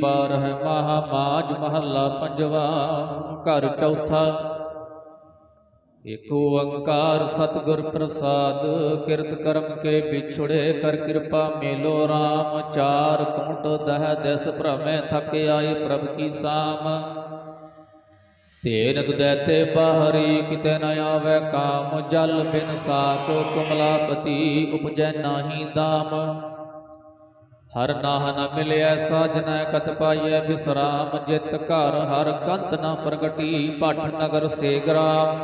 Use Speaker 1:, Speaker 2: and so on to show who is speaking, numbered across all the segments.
Speaker 1: ਬਾਰਹ ਮਹਾ ਮਾਜ ਮਹੱਲਾ ਪੰਜਵਾ, ਘਰ ਚੌਥਾ। ਏਕ ਓੰਕਾਰ ਸਤਿਗੁਰ ਪ੍ਰਸਾਦ, ਕਿਰਤ ਕਰਮ ਕੇ ਵਿਛੜੇ ਕਰ ਕਿਰਪਾ ਮੇਲੋ RAM ਚਾਰ ਕੁੰਟ ਦਹ ਦਿਸ ਭ੍ਰਮੈ ਥਕ ਆਈ ਪ੍ਰਭ ਕੀ ਸਾਮ। ਤੇਨ ਤੁਦੈਤੇ ਬਾਹਰੀ, ਕਿਤੇ ਨ ਆਵੈ ਕਾਮ। ਜਲ ਬਿਨ ਸਾਕ ਕੁਮਲਾਪਤੀ ਉਪਜੈ ਨਾਹੀ ਦਾਮ। ਹਰ ਨਾਹ ਨ ਮਿਲਿਆ ਸਾਜਨੈ ਕਤ ਪਾਈਐ ਬਿਸਰਾਮ ਜਿਤ ਘਰ, ਹਰ ਕੰਤ ਨ ਪ੍ਰਗਟੀ ਭਟ ਨਗਰ ਸੇਗਰਾ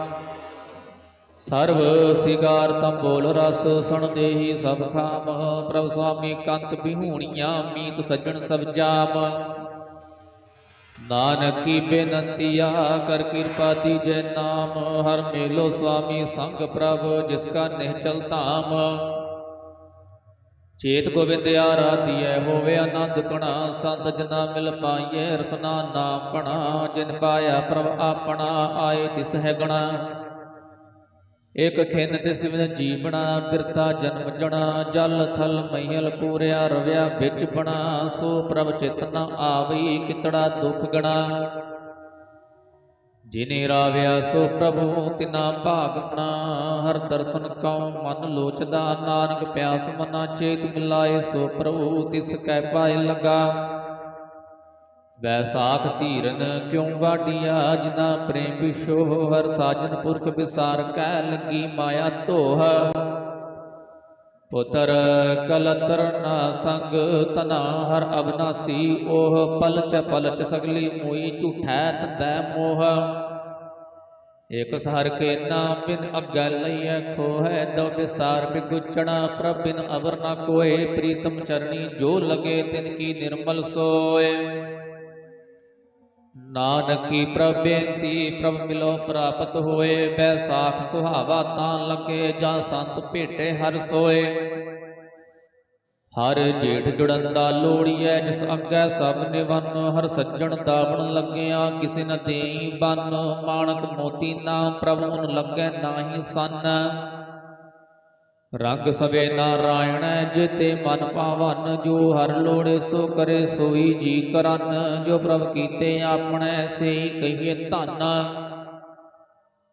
Speaker 1: ਸਰਵ ਸਿਗਾਰ ਤੰਬੋਲ ਰਸ, ਸੁਣ ਦੇਹੀ ਸਭ ਖਾਮ, ਪ੍ਰਭ ਸੁਆਮੀ ਕੰਤ ਬਿਹੂਣੀਆਂ, ਮੀਤ ਸੱਜਣ ਸਭ ਜਾਮ। ਨਾਨਕ ਨਾਨਕੀ ਬੇਨੰਤੀਆ ਕਰ ਕਿਰਪਾ ਦੀਜੈ ਨਾਮ, ਹਰ ਮੇਲੋ ਸੁਆਮੀ ਸੰਗ ਪ੍ਰਭ, ਜਿਸ ਕਾ ਨਿਹਚਲ ਧਾਮ। ਚੇਤ ਗੋਬਿੰਦ ਆਰਾਧੀਐ ਹੋਵੇ ਆਨੰਦ ਕਣਾ ਸੰਤ ਜਨਾ ਮਿਲ ਪਾਈਐ ਰਸਨਾ, ਨਾਮ ਬਣਾ, ਜਿਨ ਪਾਇਆ ਪ੍ਰਭ ਆਪਣਾ, ਆਏ ਤਿਸ ਹੈ ਗਣਾ। ਇਕ ਖਿੰਨ ਤਿਸ ਵਿਨ ਜੀਵਣਾ ਬਿਰਤਾ ਜਨਮ ਜਣਾ, ਜਲ ਥਲ ਮਈਲ ਪੂਰਿਆ ਰਵਿਆ ਵਿੱਚ ਬਣਾ, ਸੋ ਪ੍ਰਭ ਚਿਤਨਾ ਨ ਆਵਈ ਕਿਤੜਾ ਦੁਖ ਗਣਾ। ਜਿਨੇ ਰਾਵਿਆ ਸੋ ਪ੍ਰਭੂ, ਤਿਨਾ ਭਾਗਮਣਾ ਹਰ ਦਰਸ਼ਨ ਕਉ ਮਨ ਲੋਚਦਾ, ਨਾਨਕ ਪਿਆਸ ਮਨਾ, ਚੇਤ ਮਿਲਾਏ ਸੋ ਪ੍ਰਭੂ, ਤਿਸ ਕੈ ਪਾਏ ਲਗਾ। ਵੈਸਾਖ ਧੀਰਨ ਕਿਉ ਵਾਡੀਆ ਜਿਨਾ ਪ੍ਰੇਮ ਵਿਸ਼ੋ ਹਰ ਸਾਜਨ ਪੁਰਖ ਵਿਸਾਰ ਕੈ, ਲੱਗੀ ਮਾਇਆ ਧੋਹ। ਪੁੱਤਰ ਕਲਤਰ ਨਾ ਸੰਗ ਤਨਾ ਹਰ ਅਬਨਾਸੀ, ਉਹ ਪਲਚ ਪਲਚ ਸਗਲੀ ਮੋਈ ਝੂਠੈ ਤੰਦੈ ਮੋਹ। ਇਕ ਸਹਰ ਕੇ ਨਾਮ ਬਿਨ ਅਗੈ ਲਈਐ ਖੋਹੈ ਦਉ ਵਿਸਾਰ ਬਿਗੁਚਣਾ ਪ੍ਰਭ ਬਿਨ ਅਵਰ ਨਾ ਕੋਏ, ਪ੍ਰੀਤਮ ਚਰਣੀ ਜੋ ਲਗੇ ਤਿਨ ਕੀ ਨਿਰਮਲ ਸੋਏ। ਨਾਨਕੀ ਪ੍ਰਭ ਬੇਨਤੀ, ਪ੍ਰਭ ਮਿਲੋ ਪ੍ਰਾਪਤ ਹੋਏ ਬੈਸਾਖ ਸੁਹਾਵਾ ਤਾਂ ਲਗੇ, ਜਾਂ ਸੰਤ ਭੇਟੇ ਹਰ ਸੋਏ। ਹਰ ਜੇਠ ਜੁੜਨ ਜੁੜੰਦਾ ਲੋੜੀਐ, ਜਿਸ ਅੱਗੇ ਸਭ ਨਿਵਨ, ਹਰ ਸੱਜਣ ਦਾਵਣ ਲੱਗਿਆ, ਕਿਸੇ ਨ ਦੇਈ ਬੰਨ, ਮਾਣਕ ਮੋਤੀ ਨਾ ਪ੍ਰਭੂ ਨੂੰ ਲੱਗੈ ਨਾਹੀ ਸੰਨ। ਰੰਗ ਸਵੇ ਨਾਰਾਇਣ, ਜਿਤੇ ਮਨ ਭਾਵਨ ਜੋ ਹਰ ਲੋੜੇ ਸੋ ਕਰੇ ਸੋਈ ਜੀ ਕਰਨ, ਜੋ ਪ੍ਰਭ ਕੀਤੇ ਆਪਣੇ ਸੇ ਕਹੀਏ ਧੰਨ।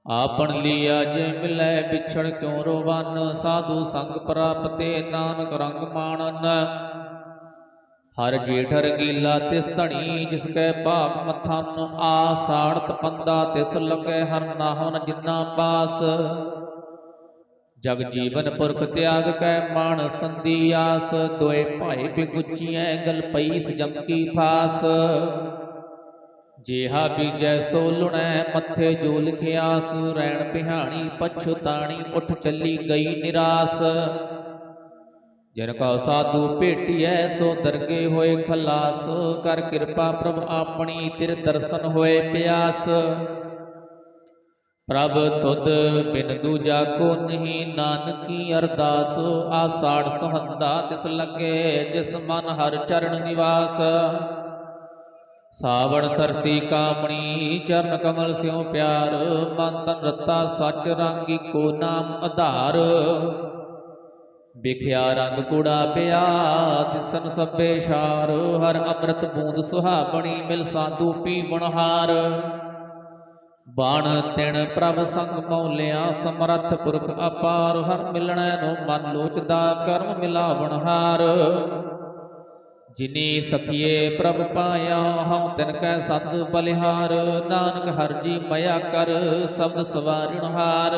Speaker 1: ਆਪਣ ਲੀਆ ਜੇ ਮਿਲੈ ਵਿਛੜ ਕਿਉ ਰੋਵਨ? ਸਾਧੂ ਸੰਗ ਪ੍ਰਾਪਤੇ ਨਾਨਕ ਰੰਗ ਮਾਣਨ। ਹਰ ਜੇਠ ਰੰਗੀਲਾ ਤਿਸ ਧਣੀ, ਜਿਸ ਕੈ ਭਾਗ ਮਥਨ। ਆ ਸਾੜਤ ਪੰਦਾ ਤਿਸ ਲਗੈ ਹਰ ਨਾਹਨ ਜਿਨਾ ਪਾਸ ਜਗ ਜੀਵਨ ਪੁਰਖ ਤਿਆਗ ਕੈ ਮਾਨ ਸੰਦੀ ਆਸ। ਦੋਏ ਭਾਈ ਬਿਗੁਚੀਐ ਗਲ ਪਈ ਸਜਮ ਕੀ ਫਾਸ। ਜੇਹਾ ਬੀਜੈ ਸੋ ਲੁਣੈ ਮੱਥੇ ਜੋ ਲਿਖਿਆਸ ਰੈਣ ਪਿਹਾਣੀ ਪਛੁਤਾਣੀ ਉੱਠ ਚੱਲੀ ਗਈ ਨਿਰਾਸ। ਜਿਨ ਕੋ ਸਾਧੂ ਭੇਟੀਐ, ਸੋ ਦਰਗੇ ਹੋਏ ਖਲਾਸ। ਕਰ ਕਿਰਪਾ ਪ੍ਰਭ ਆਪਣੀ, ਤਿਰ ਦਰਸ਼ਨ ਹੋਏ ਪਿਆਸ। ਪ੍ਰਭ ਤੁਧ ਬਿਨ ਦੂਜਾ ਕੋ ਨਹੀਂ, ਨਾਨਕੀ ਅਰਦਾਸ। ਆਸਾੜ ਸੁਹੰਦਾ ਤਿਸ ਲੱਗੇ, ਜਿਸ ਮਨ ਹਰ ਚਰਨ ਨਿਵਾਸ। ਸਾਵਣ ਸਰਸੀ ਕਾਮਣੀ, ਚਰਨ ਕਮਲ ਸਿਉ ਪਿਆਰ, ਮਨ ਤਨ ਰਤਾ ਸੱਚ ਰੰਗੀ ਕੋ ਨਾਮ ਆਧਾਰ। ਵਿਖਿਆ ਰੰਗ ਕੂੜਾ ਪਿਆ, ਤਿਸਨ ਸਭੇ ਸ਼ਾਰ, ਹਰ ਅੰਮ੍ਰਿਤ ਬੂੰਦ ਸੁਹਾਵਣੀ, ਮਿਲ ਸਾਧੂ ਪੀਵਣ ਹਾਰ ਬਾਣ ਤਿਣ ਪ੍ਰਭ ਸੰਗ ਮੌਲਿਆ, ਸਮਰੱਥ ਪੁਰਖ ਅਪਾਰ, ਹਰ ਮਿਲਣੈ ਨੂੰ ਮਨ ਲੋਚਦਾ, ਕਰਮ ਮਿਲਾਵਣ ਹਾਰ ਜਿਨੀ ਸਖੀਏ ਪ੍ਰਭ ਪਾਇਆ ਹਉ ਤਿਨ ਕੈ ਸਤ ਬਲਿਹਾਰ। ਨਾਨਕ ਹਰ ਜੀ ਮਇਆ ਕਰ, ਸ਼ਬਦ ਸਵਾਰਣ ਹਾਰ।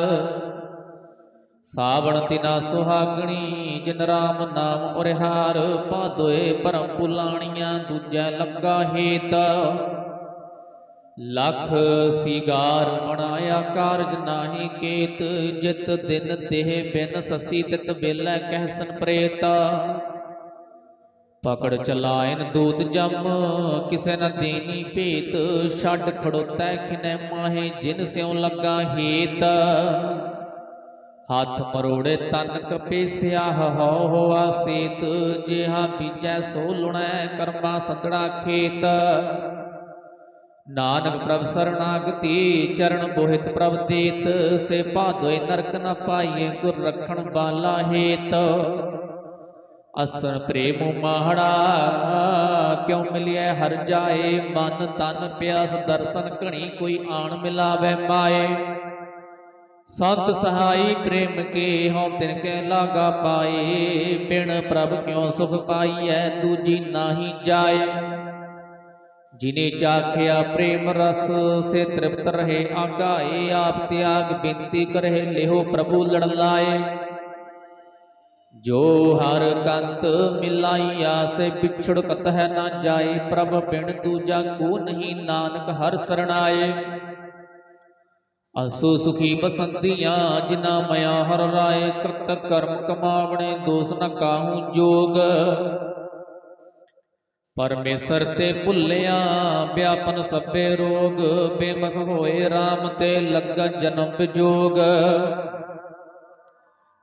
Speaker 1: ਸਾਵਣ ਤਿਨਾ ਸੁਹਾਗਣੀ, ਜਿਨ ਰਾਮ ਨਾਮ ਉਰਿਹਾਰ। ਪਾਦੋਏ ਪਰਮ ਪੁਲਾਣੀਆਂ, ਦੂਜੈ ਲੱਗਾ ਹੇਤ। ਲਖ ਸਿਗਾਰ ਬਣਾਇਆ ਕਾਰਜ ਨਾਹੀ ਕੇਤ। ਜਿਤ ਦਿਨ ਦੇਹ ਬਿਨ ਸਸੀ, ਤਿਤ ਬੇਲੇ ਕਹਿਸਨ ਪ੍ਰੇਤ। ਪਕੜ ਚਲਾਇਨ ਦੂਤ ਜਮ, ਕਿਸੇ ਨ ਦੇਨੀ ਭੇਤ, ਛੱਡ ਖੜੋਤੈ ਖਿਨੈ ਮਾਹੇ, ਜਿਨ ਸਿਉ ਲੱਗਾ ਹੇਤ। ਹੱਥ ਮਰੋੜੇ ਤਨ ਕਪੇਸਿਆ ਹੋ ਹੋਆ ਸੇਤ, ਜਿਹਾ ਬੀਜੈ ਸੋ ਲੁਣੈ ਕਰਮਾ ਸਤੜਾ ਖੇਤ। ਨਾਨਕ ਪ੍ਰਭ ਸਰਣਾਗਤੀ, ਚਰਨ ਬੋਹਿਤ ਪ੍ਰਭ ਦੇਤ ਸੇ ਭਾਦੋਏ ਨਰਕ ਨ ਪਾਈਏ ਗੁਰ ਰਖਣ ਬਾਲਾ ਹੇਤ। ਅਸਨ ਪ੍ਰੇਮ ਮਾਹੜਾ ਕਿਉ ਮਿਲਿਆ ਹਰ ਜਾਏ ਮਨ ਤਨ ਪਿਆਸ ਦਰਸ਼ਨ ਘਣੀ ਕੋਈ ਆਣ ਮਿਲਾਵੇ ਮਾਏ ਸੰਤ ਸਹਾਈ ਪ੍ਰੇਮ ਕੇ ਹਉ ਤਿਨ ਕੇ ਲਾਗਾ ਪਾਏ ਬਿਨ ਪ੍ਰਭ ਕਿਉ ਸੁਖ ਪਾਈਐ ਦੂਜੀ ਨਾਹੀ ਜਾਏ ਜਿਨੇ ਚਾਖਿਆ ਪ੍ਰੇਮ ਰਸ ਸੇ ਤ੍ਰਿਪਤ ਰਹੇ ਆਗਾਏ ਆਪ ਤਿਆਗ ਬੇਨਤੀ ਕਰਹਿ ਲਿਹੋ ਪ੍ਰਭੂ ਲੜ ਲਾਏ ਜੋ ਹਰ ਕੰਤ ਮਿਲਾਈਆ, ਸੇ ਵਿਛੜ ਹੈ ਨਾ ਜਾਏ, ਪ੍ਰਭ ਬਿਨ ਦੂਜਾ ਕੋ ਨਹੀਂ ਨਾਨਕ ਹਰ ਸਰਣਾਏ ਅਸੋ ਸੁਖੀ ਬਸੰਤੀਆਂ ਜਿਨਾ ਮਇਆ ਹਰ ਰਾਏ, ਕਤ ਕਰਮ ਕਮਾਵਣੇ, ਦੋਸ ਨ ਕਾਹੂ ਜੋਗ। ਪਰਮੇਸ਼ਰ ਤੇ ਭੁੱਲਿਆ, ਵਿਆਪਨ ਸਭੇ ਰੋਗ, ਬੇਮਖ ਹੋਏ RAM ਤੇ ਲੱਗਨ ਜਨਮ ਵਿਜੋਗ।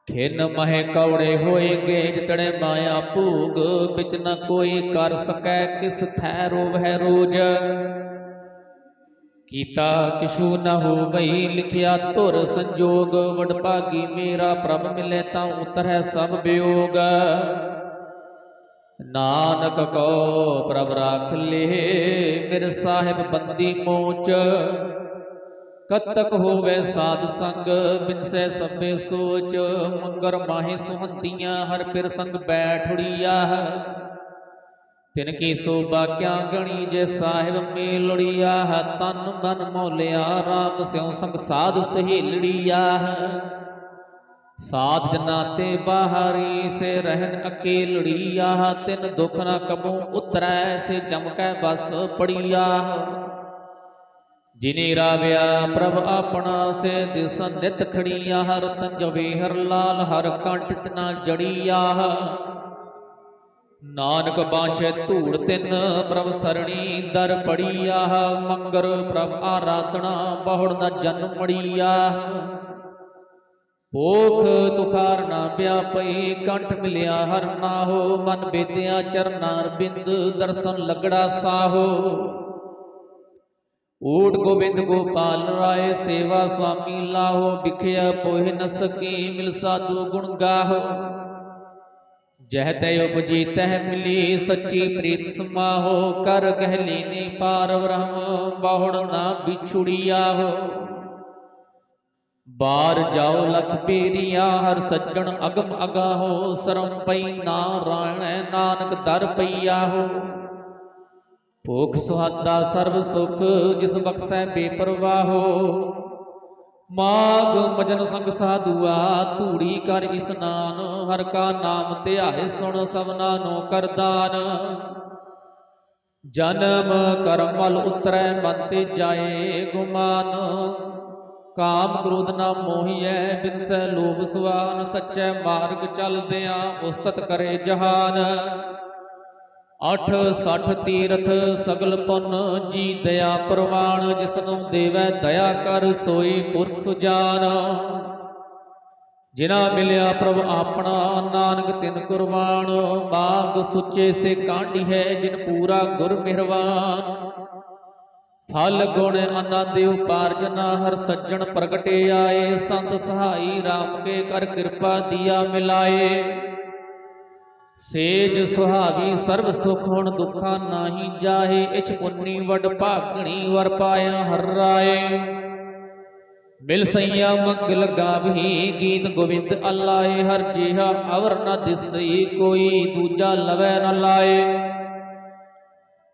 Speaker 1: ਖਿਨ ਮਹਿ ਕਵੜੇ ਹੋਏਗੇ ਜਿਤੜੇ ਮਾਇਆ ਭੂਗ, ਵਿੱਚ ਨ ਕੋਈ ਕਰ ਸਕੈ ਕਿਸ ਥੈ ਰੋਵੈ ਰੋਜ। ਕੀਤਾ ਕਿਛੂ ਨ ਹੋਵਈ ਲਿਖਿਆ ਧੁਰ ਸੰਜੋਗ ਵਡਭਾਗੀ ਮੇਰਾ ਪ੍ਰਭ ਮਿਲੇ ਤਾਂ ਉਤਰੈ ਸਭ ਵਿਯੋਗ ਨਾਨਕ ਕੋ ਪ੍ਰਭ ਰਾਖ ਲੇ ਮੇਰੇ ਸਾਹਿਬ ਬੰਦੀ ਮੋਚ। ਕਤਕ ਹੋਵੇ ਸਾਧ ਸੰਗ ਬਿਨਸੈ ਸਭੇ ਸੋਚ, ਮੰਗਰ ਮਾਹੇ ਸੁਹੰਤੀਆਂ ਹਰ ਪਿਰ ਸੰਗ ਬੈਠੜੀਆ ਤਿਨ ਕੀ ਸੋਭਾ ਕਿਆ ਗਣੀ ਜੇ ਸਾਹਿਬ ਮੇਲੜੀਆ ਤਨ ਮਨ ਮੌਲਿਆ, ਰਾਮ ਸਿਉ ਸੰਗ ਸਾਧ ਸਹੇਲੜੀਆ। ਸਾਧ ਜਨਾ ਤੇ ਬਾਹਰੀ, ਸੇ ਰਹਿਨ ਅਕੇਲੜੀਆ, ਤਿਨ ਦੁਖ ਨਾ ਕਬੂ ਉਤਰੈ, ਸੇ ਜਮ ਕੈ ਬਸ ਪੜੀਆ। ਜਿਨੇ ਰਾਵਿਆ ਪ੍ਰਭ ਆਪਣਾ ਸੇ ਦਿਸ ਨਿਤ ਖੜੀਆ ਹਰ ਜਵੇ ਹਰ ਲਾਲ ਹਰ ਕੰਠ ਤਨਾ ਜੜੀਆ। ਨਾਨਕ ਬਾਛੇ ਧੂੜ ਤਿੰਨ ਪ੍ਰਭ ਸਰਣੀ ਦਰ ਪੜੀਆ, ਮੰਗਰ ਪ੍ਰਭ ਆਰਾਧਨਾ ਬਹੁੜ ਨ ਜਨਮ ਮੜੀਆ। ਭੋਖ ਤੁਖਾਰ ਨਾ ਵਿਆਪਈ ਕੰਠ ਮਿਲਿਆ ਹਰ ਨਾਹੋ, ਮਨ ਬੇਦਿਆ ਚਰਨਾਰ ਬਿੰਦ ਦਰਸ਼ਨ ਲਗੜਾ ਸਾਹੋ। ਊਟ ਗੋਬਿੰਦ ਗੋਪਾਲ ਰਾਏ ਸੇਵਾ ਸੁਆਮੀ ਲਾਹੋ, ਵਿਖਿਆ ਪੋਹਿ ਨ ਸਕੀ, ਮਿਲ ਸਾਧੂ ਗੁਣ ਗਾਹੋ। ਜਹ ਤੈ ਉਪਜੀ ਤਹ ਮਿਲੀ, ਸੱਚੀ ਪ੍ਰੀਤ ਸਮਾਹੋ, ਕਰ ਗਹਿਲੀ ਨੀ ਪਾਰ ਬ੍ਰਹਮ ਬਹੁੜ ਨਾ ਵਿਛੁੜੀਆ ਹੋ ਬਾਰ ਜਾਓ ਲਖ ਪੀਰੀਆ ਹਰ ਸੱਜਣ ਅਗਮ ਅਗਾਹੋ, ਸਰਮ ਪਈ ਨਾਰਾਇਣ ਨਾਨਕ ਦਰ ਪਈਆ ਹੋ ਭੋਖ ਸੁਹਾਦਾ ਸਰਬ ਸੁਖ, ਜਿਸ ਬਖਸ਼ੈ ਬੇਪਰਵਾਹੋ ਮਾਗ ਮਜਨ ਸੰਗ ਸਾਧੂਆ, ਧੂੜੀ ਕਰ ਇਸਨਾਨ ਹਰ ਕਾ ਨਾਮ ਧਿਆਏ ਸੁਣ ਸਭਨਾ ਨੂੰ ਕਰਦਾਨ ਜਨਮ ਕਰਮ ਮਲ ਉਤਰੈ ਮਨ ਤੇ ਜਾਏ ਗੁਮਾਨ। ਕਾਮ ਕ੍ਰੋਧ ਨਾ ਮੋਹੀਐ, ਬਿਨਸੈ ਲੋਭ ਸਵਾਨ ਸੱਚੇ ਮਾਰਗ ਚੱਲਦਿਆਂ ਉਸਤਤ ਕਰੇ ਜਹਾਨ। ਅਠ, ਸਠ ਤੀਰਥ ਸਗਲ ਪੁੰਨ ਜੀ ਦਇਆ ਪ੍ਰਵਾਨ ਜਿਸਨੂੰ ਦੇਵੈ ਦਇਆ ਕਰ ਸੋਈ ਪੁਰਖ ਸੁਜਾਨ। ਜਿਨਾ ਮਿਲਿਆ ਪ੍ਰਭ ਆਪਣਾ, ਨਾਨਕ ਤਿਨ ਕੁਰਬਾਨ। ਬਾਗ ਸੁੱਚੇ ਸੇ ਕਾਂਢੀ ਹੈ ਜਿਨ ਪੂਰਾ ਗੁਰ ਮਿਹਰਵਾਨ। ਫਲ ਗੁਣ ਆਨੰਦ ਉਪਾਰਜਨਾ ਹਰ ਸੱਜਣ ਪ੍ਰਗਟੇ ਆਏ। ਸੰਤ ਸਹਾਈ RAM ਕੇ ਕਰ ਕਿਰਪਾ ਦੀਆ ਮਿਲਾਏ। ਸੇਜ ਸੁਹਾਗੀ ਸਰਬ ਸੁਖ ਹੁਣ ਦੁੱਖਾਂ ਨਾਹੀ ਜਾਹੇ, ਇਛ ਪੁੰਨੀ ਵਡ ਭਾਗਣੀ ਵਰ ਪਾਇਆ ਹਰ ਰਾਏ। ਮਿਲ ਸਈਆ ਮੰਗਲ ਗਾਵਹੀ ਗੀਤ ਗੋਬਿੰਦ ਅੱਲਾਏ, ਹਰ ਜਿਹਾ ਅਵਰ ਨ ਦਿਸਈ ਕੋਈ, ਦੂਜਾ ਲਵੈ ਨ ਲਾਏ।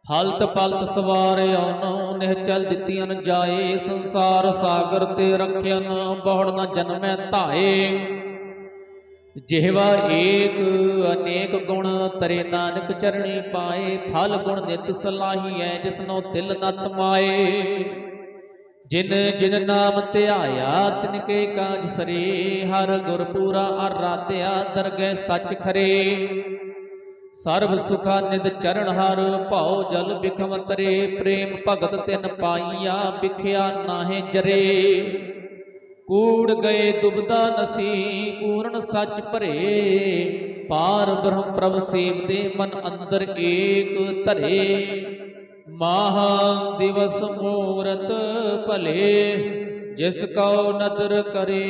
Speaker 1: ਹਲਤ ਪਲਤ ਸਵਾਰਿਆ ਨੋ ਨਿਹਚਲ ਦਿੱਤੀਆਂ ਜਾਏ, ਸੰਸਾਰ ਸਾਗਰ ਤੇ ਰਖਿਆਨ ਬਹੁੜ ਨ ਜਨਮੈ ਧਾਏ। ਜਿਹਵਾ ਏਕ ਅਨੇਕ ਗੁਣ ਤਰੇ ਨਾਨਕ ਚਰਣੀ ਪਾਏ ਫਲ ਗੁਣ ਨਿਤ ਸਲਾਹੀਐ, ਜਿਸਨੋ ਤਿਲ ਨਤ ਮਾਏ। ਜਿਨ ਜਿਨ ਨਾਮ ਧਿਆਇਆ, ਤਿਨ ਕੇ ਕਾਜ ਸਰੇ, ਹਰ ਗੁਰ ਪੂਰਾ ਆਰਾਧਿਆ, ਦਰਗਹਿ ਸੱਚ ਖਰੇ। ਸਰਬ ਸੁਖਾ ਨਿਦ ਚਰਨ ਹਰ, ਭਾਉ ਜਲ ਬਿਖਮ ਤਰੇ, ਪ੍ਰੇਮ ਭਗਤ ਤਿਨ ਪਾਈਆ ਬਿਖਿਆ ਨਾਹੇ ਜਰੇ। ਕੂੜ ਗਏ ਦੁਬਦਾ ਨਸੀ, ਪੂਰਨ ਸੱਚ ਭਰੇ। ਪਾਰ ਬ੍ਰਹਮ ਪ੍ਰਭ ਸੇਵਦੇ ਮਨ ਅੰਦਰ ਏਕ ਧਰੇ। ਮਹਾ ਦਿਵਸ ਮੂਰਤ ਭਲੇ, ਜਿਸ ਕਉ ਨਦਰ ਕਰੇ।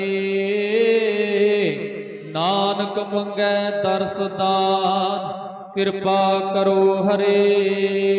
Speaker 1: ਨਾਨਕ ਮੰਗੈ ਦਰਸ ਦਾਨ, ਕਿਰਪਾ ਕਰੋ ਹਰੇ।